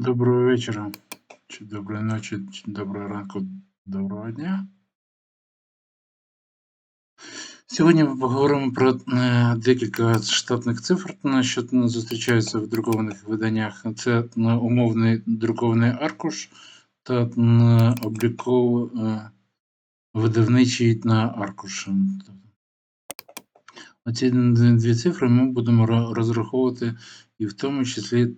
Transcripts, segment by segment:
Доброго вечора, чи доброї ночі, чи доброго ранку, доброго дня. Сьогодні ми поговоримо про е, декілька штатних цифр, що зустрічаються в друкованих виданнях. Це умовний друкований аркуш та обліково е, видавничий на аркуш. Оці дві цифри ми будемо розраховувати і в тому числі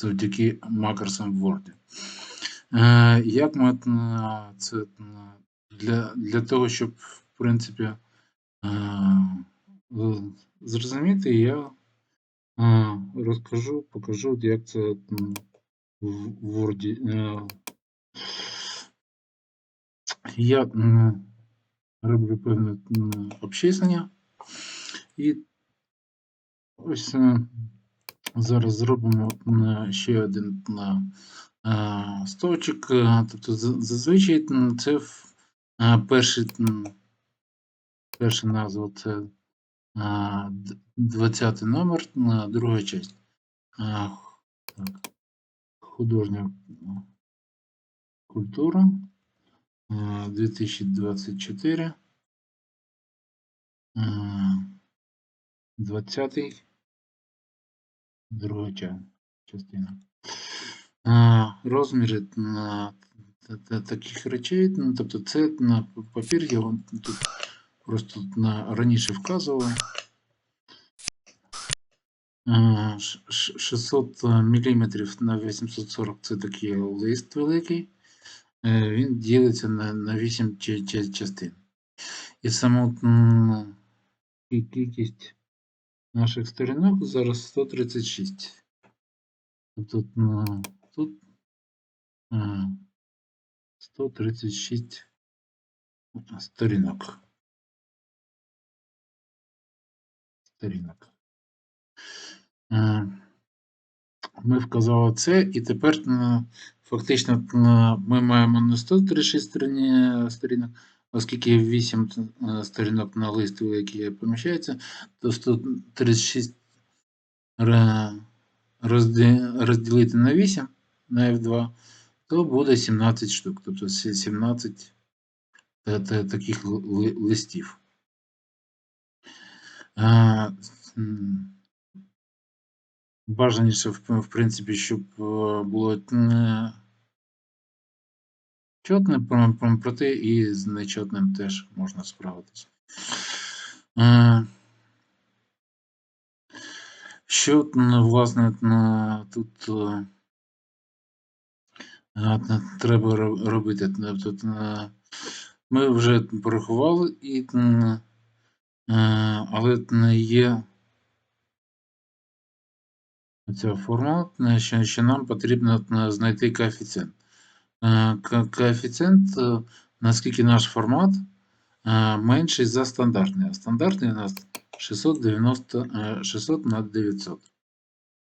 завдяки макросам в Word. Е, Як ми це для, для того, щоб в принципі е, зрозуміти, я е, розкажу, покажу, як це в Word. Я роблю певне обчислення. І ось зараз зробимо ще один м, е, е, Тобто зазвичай це е, перший, перша назва це 20 номер, е, друга часть. Е. Художня культура е, 2024. е, 20 друга частина. Розміри на та- та- таких речей, ну, тобто це на папір, я вам тут просто на, раніше вказував. А, ш- ш- 600 мм на 840 це такий лист великий. Е, Він ділиться на, на 8 ча- ча- частин. І кі- кількість наших сторінок зараз 136. Тобто ну, тут а, 136 сторінок. Сторінок. Ми вказали це, і тепер е, фактично е, ми маємо не 136 сторінок, оскільки 8 е, сторінок на лист, які поміщаються, то 136 ре- розді- розділити на 8 на F2, то буде 17 штук, тобто сі- 17 та- та- таких ли- ли- листів. Е, Бажаніше, в, в принципі, щоб е, було про- проте і з нечотним теж можна справитися. Що, власне, тут треба робити? Ми вже порахували, і, е, але є ця форма, е, що, нам потрібно знайти коефіцієнт. Е, Коефіцієнт, е, наскільки наш формат е, менший за стандартний. А стандартний у нас 690, е, 600 на 900.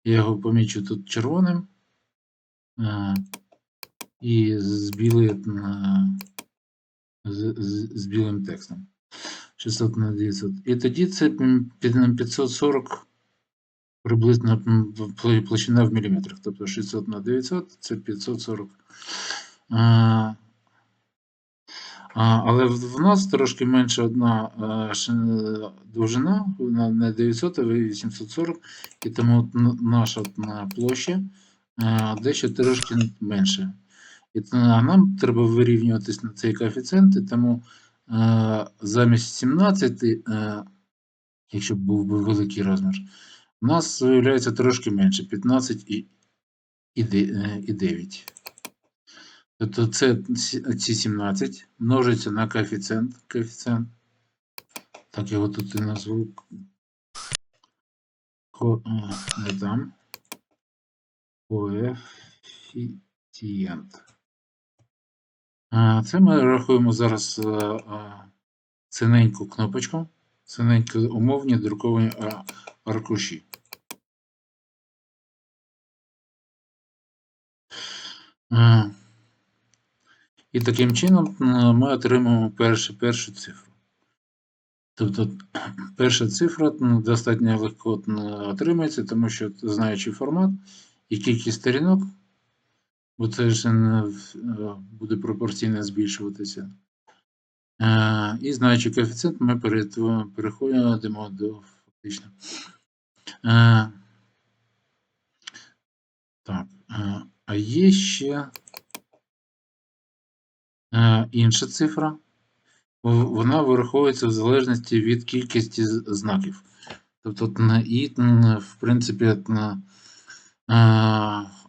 Я його помічу тут червоним і з, білий, з, з, з білим текстом. 600 на 900. І тоді це 540 приблизно площина в міліметрах. Тобто 600 на 900 це 540. Е, Але в нас трошки менше одна е, довжина, вона не 900, а 840, і тому наша площа е, дещо трошки менше. І нам треба вирівнюватись на цей коефіцієнт, і тому е, замість 17, е, якщо б був би великий розмір, у нас виявляється трошки менше 15 і, і, де- е, і 9. Тобто це сі- ці 17 множиться на коефіцієнт. коефіцієнт. Так його тут і назву. Ко, не дам. Коефіцієнт. Це ми рахуємо зараз е, кнопочку. Синенькі умовні друковані аркуші. Е, І таким чином е, ми отримаємо першу, першу цифру. Тобто перша цифра ну, достатньо легко ну, отримається, тому що знаючи формат і кількість сторінок, бо це ж е, буде пропорційно збільшуватися. Е, І знаючи коефіцієнт, ми переходимо до фактично. Е, Так, е, а є ще е, інша цифра. Вона вираховується в залежності від кількості знаків. Тобто, і, в принципі, е,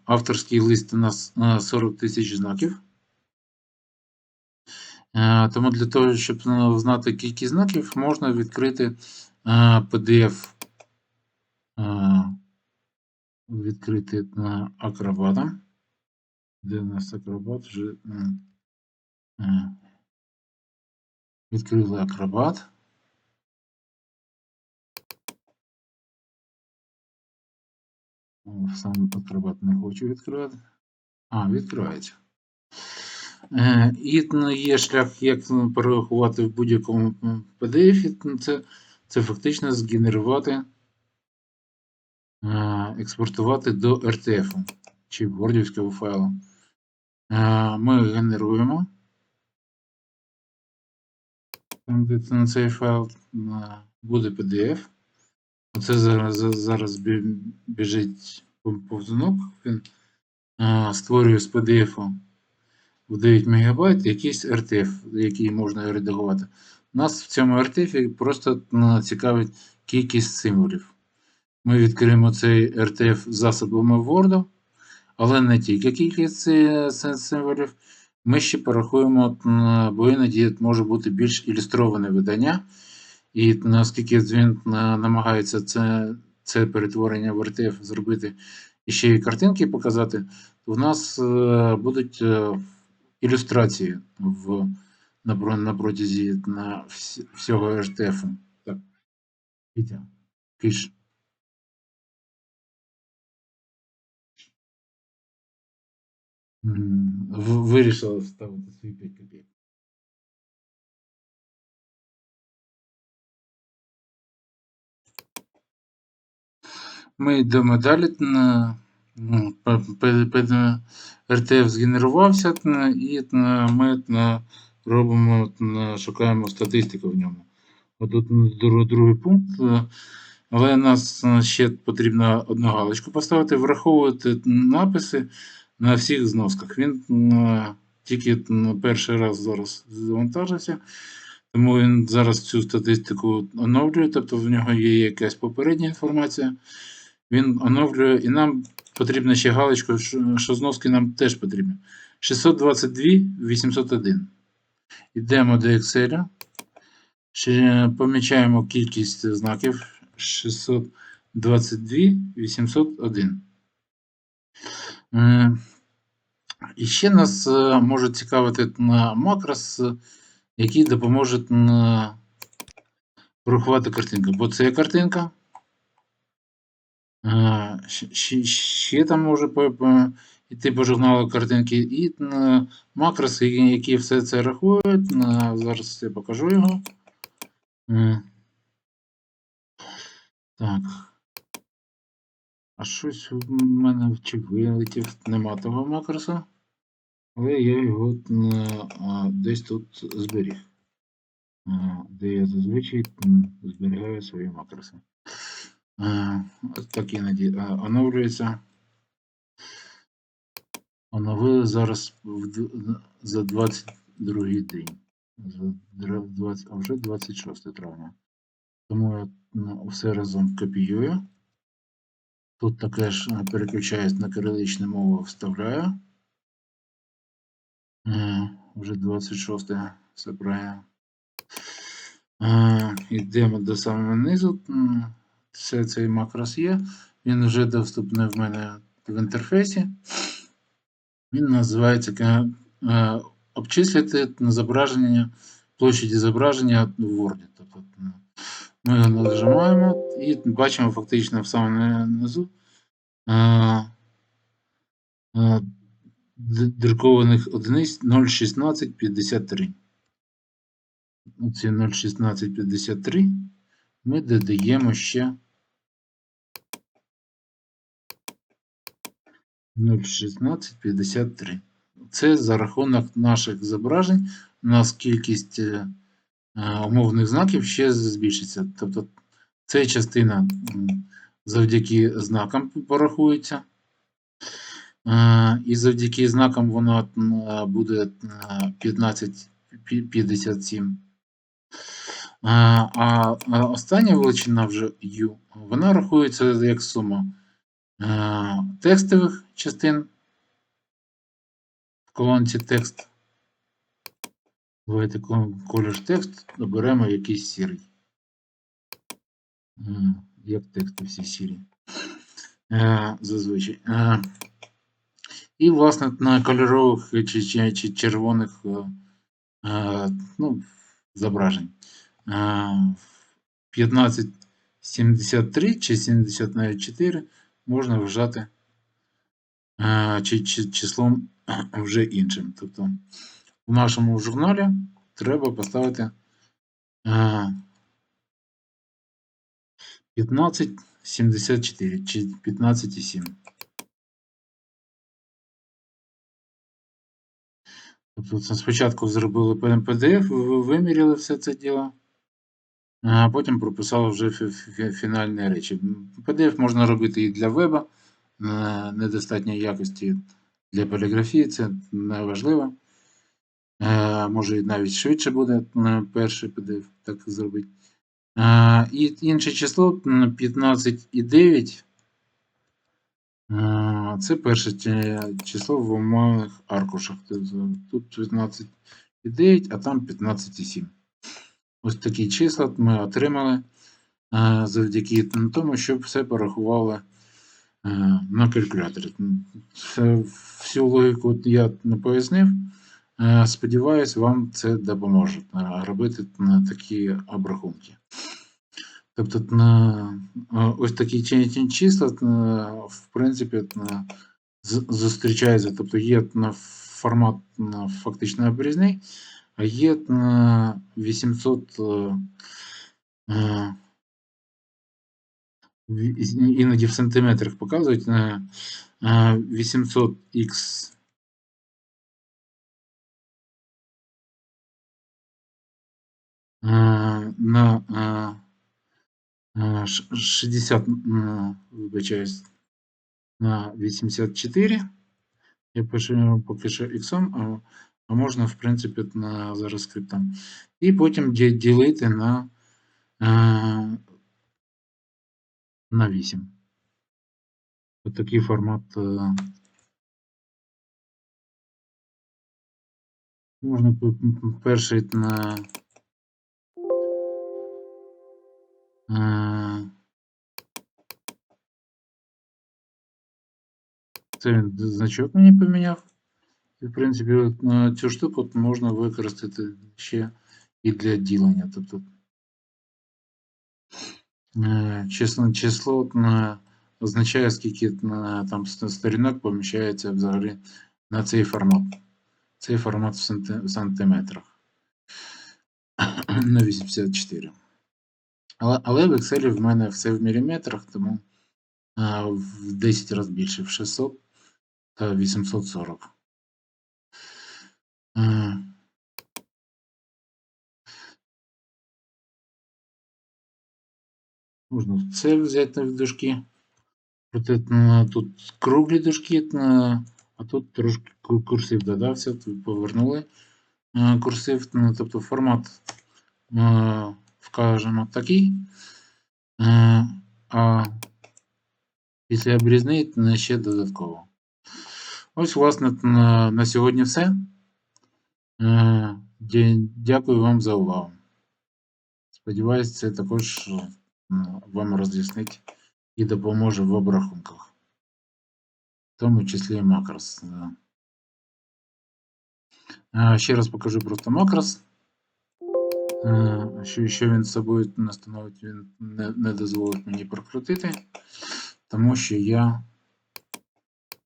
авторський лист у нас е, 40 тисяч знаків. Е, Тому для того, щоб е, знати кількість знаків, можна відкрити е, PDF, е, відкрити на акробата. Де у нас акробат вже. Відкрили акробат. Сам акробат не хочу відкривати. А, відкривається. Е, І ну, є шлях, як ну, перерахувати в будь-якому PDF. Ну, Це, це фактично згенерувати, е, експортувати до RTF чи вордівського файлу. Е, Ми генеруємо. На цей файл буде PDF. Оце зараз, зараз біжить повзунок. Він створює з PDF в 9 МБ якийсь RTF, який можна редагувати. Нас в цьому RTF просто е, цікавить кількість символів. Ми відкриємо цей RTF засобами Word, але не тільки кількість е, символів. Ми ще порахуємо, бо іноді може бути більш ілюстроване видання. І наскільки він намагається це, це перетворення в RTF зробити і ще й картинки показати, то в нас е, будуть е, ілюстрації в, на, протязі на всього RTF. Так. Вітя, киш. М, в- Вирішила ставити свої 5 копійок. Ми йдемо далі. ну, RTF згенерувався, і ми робимо, шукаємо статистику в ньому. Дру- другий пункт. е, Але нас ще потрібно одну галочку поставити, враховувати написи на всіх зносках. Він е, тільки перший раз зараз завантажився, тому він зараз цю статистику оновлює, тобто в нього є якась попередня інформація. Він оновлює, і нам потрібно ще галочку, що зноски нам теж потрібні. 622 801. Йдемо до Excel. Помічаємо кількість знаків 622 801. Е, І ще нас е, може цікавити на макрос, е, який допоможе на порахувати картинку. Бо це є картинка. Е, щ- щ- Ще там може йти по журналу картинки, і е, макроси, які які все це рахують. Е, Зараз я покажу його. Е, Так. А щось у мене чи вилетів, нема того макроса, але я його е, десь тут зберіг. Е, Де я зазвичай зберігаю свої макроси. Е, Так іноді оновлюється. Оновили зараз в за 22 день. За 20, а вже 26 травня. Тому я ну, все разом копіюю. Тут таке ж е, переключаюсь на кириличну мову, вставляю. Е, Вже 26 все. Е, Йдемо до самого низу. Все цей макрос є. Він вже доступний в мене в інтерфейсі. Він називається обчислити на зображення площаді зображення в Word. Тобто, м, ми його нажимаємо і бачимо фактично в самому низу е, е, друкованих одиниць 0,1653. Оці 0,1653 ми додаємо ще 0,1653. Це за рахунок наших зображень у нас кількість е, е, умовних знаків ще збільшиться. Тобто ця частина завдяки знакам порахується. І завдяки знакам вона буде е, 15,57. А, остання величина вже U, вона рахується як сума текстових частин в колонці текст. Давайте колір текст оберемо якийсь сірий. Як тексти всі сірі. Е, Зазвичай. Е, І, власне, на кольорових чи, чи, чи червоних е, ну, зображень. Е, 1573 чи 74 можна вважати чи, чи, числом вже іншим. Тобто в нашому журналі треба поставити е, 1574 чи 15,7. Тобто спочатку зробили PDF, виміряли все це діло, а потім прописали вже фі- фі- фінальні речі. PDF можна робити і для веба е, недостатньої якості для поліграфії, це не важливо. Е, Може навіть швидше буде перший PDF так зробити. Е, І інше число м, 15,9. Е, Це перше число в умовних аркушах. Тобто Тут 15,9, а там 15,7. Ось такі числа ми отримали завдяки тому, що все порахували на калькуляторі. Всю логіку я не пояснив. Е, Сподіваюсь, вам це допоможе е, робити е, такі обрахунки. Тобто на е, ось такі чи- чи- числа, е, в принципі, е, з- зустрічаються. Тобто є на формат е, фактично обрізний, а є е, 800 е, е, в- іноді в сантиметрах показують е, е, 800 х на е, е, ш- 60, е, вибачаюсь, на 84. Я пишу поки що іксом, а, можна, в принципі, на зараз скриптом. І потім ділити на, на 8. Ось такий формат. Можна перший на. значок мені поміняв. І, в принципі, от, е, цю штуку от можна використати ще і для ділення. Тобто е, число, число от, е, означає, скільки е, там ст- сторінок поміщається взагалі на цей формат. Цей формат в санти- в сантиметрах на 84. Але, але в Excel в мене все в міліметрах, тому е, в 10 разів більше, в 600 та 840. Е, Можна це взяти в дужки. Проте ну, тут круглі дужки, ну, а тут трошки курсив додався, повернули курсив, ну, тобто формат вкажемо такий. Е, А після обрізний ну, ще додатково. Ось, власне, на, на сьогодні все. Е, дя- Дякую вам за увагу. Сподіваюсь, це також е, вам роз'яснить і допоможе в обрахунках, в тому числі і макрос. Е, е, Ще раз покажу просто макрос. Е, Що, що він з собою не становить, він не, не дозволить мені прокрутити, тому що я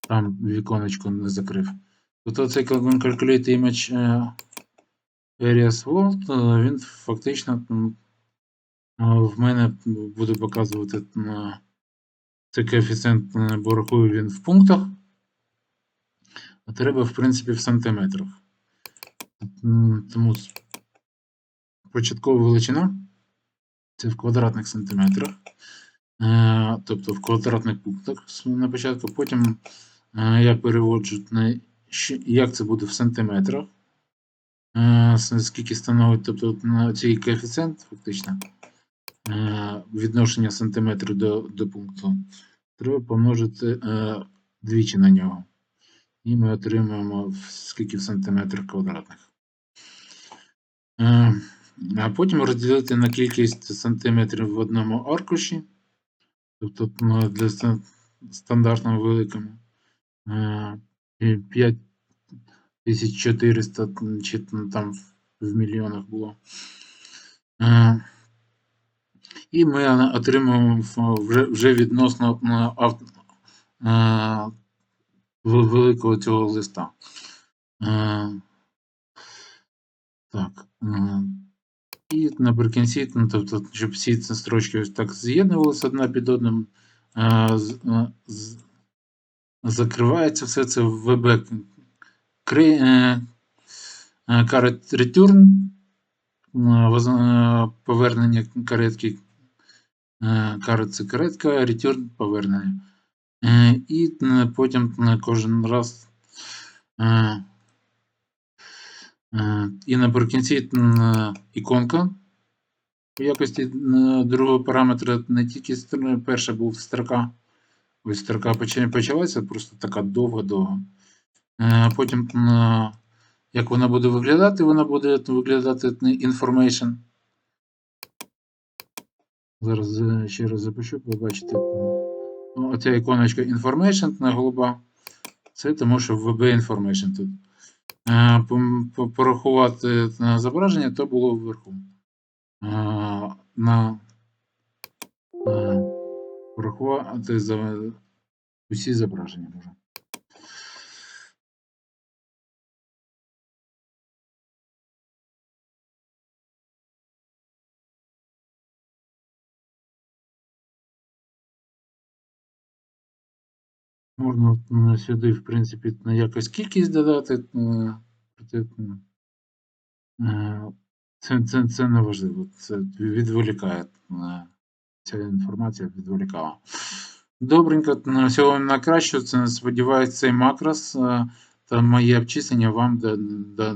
там віконечко не закрив. Тобто цей Calculate Image е, Areas World, е, він фактично в мене буде показувати цей коефіцієнт, бо рахую він в пунктах. А треба, в принципі, в сантиметрах. Тому початкова величина це в квадратних сантиметрах. Е, Тобто в квадратних пунктах на початку. Потім е, я переводжу на як це буде в сантиметрах. Е, Скільки становить, тобто на цей коефіцієнт, фактично, відношення сантиметрів до, до пункту, треба помножити двічі на нього. І ми отримуємо скільки в сантиметрах квадратних. Е, А потім розділити на кількість сантиметрів в одному аркуші, тобто ну, для ста- стандартного великому. Е, 5400 чи там в мільйонах було. Е, І ми отримуємо вже, відносно е, е, великого цього листа. Е, Так. І наприкінці, ну, тобто, щоб всі ці строчки ось так з'єднувалися одна під одним, е, з- з- закривається все це в VB Cre- е, е, Caret Return, е, повернення каретки. Caret це каретка, Return повернення. І потім кожен раз. Е, І наприкінці е, іконка в якості е, другого параметра не тільки перша був строка. Ось строка почалася, просто така довга-довга. Е, Потім, як вона буде виглядати, вона буде виглядати information. Зараз ще раз запишу, побачите. Ну, Оця іконочка information на голуба. Це тому, що VB information тут. Порахувати зображення, то було вверху. На порахувати усі зображення Можна сюди, в принципі, на якось кількість додати. е, Це, це, це не важливо. Це відволікає. е, Ця інформація відволікала. Добренько, на всього вам найкращого. Це сподіваюся, цей макрос е, та моє обчислення вам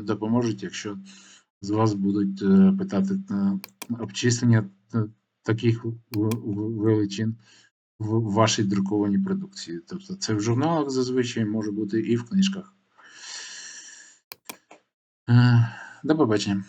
допоможуть, якщо з вас будуть питати обчислення таких величин в вашій друкованій продукції. Тобто це в журналах зазвичай може бути і в книжках. Е, До побачення.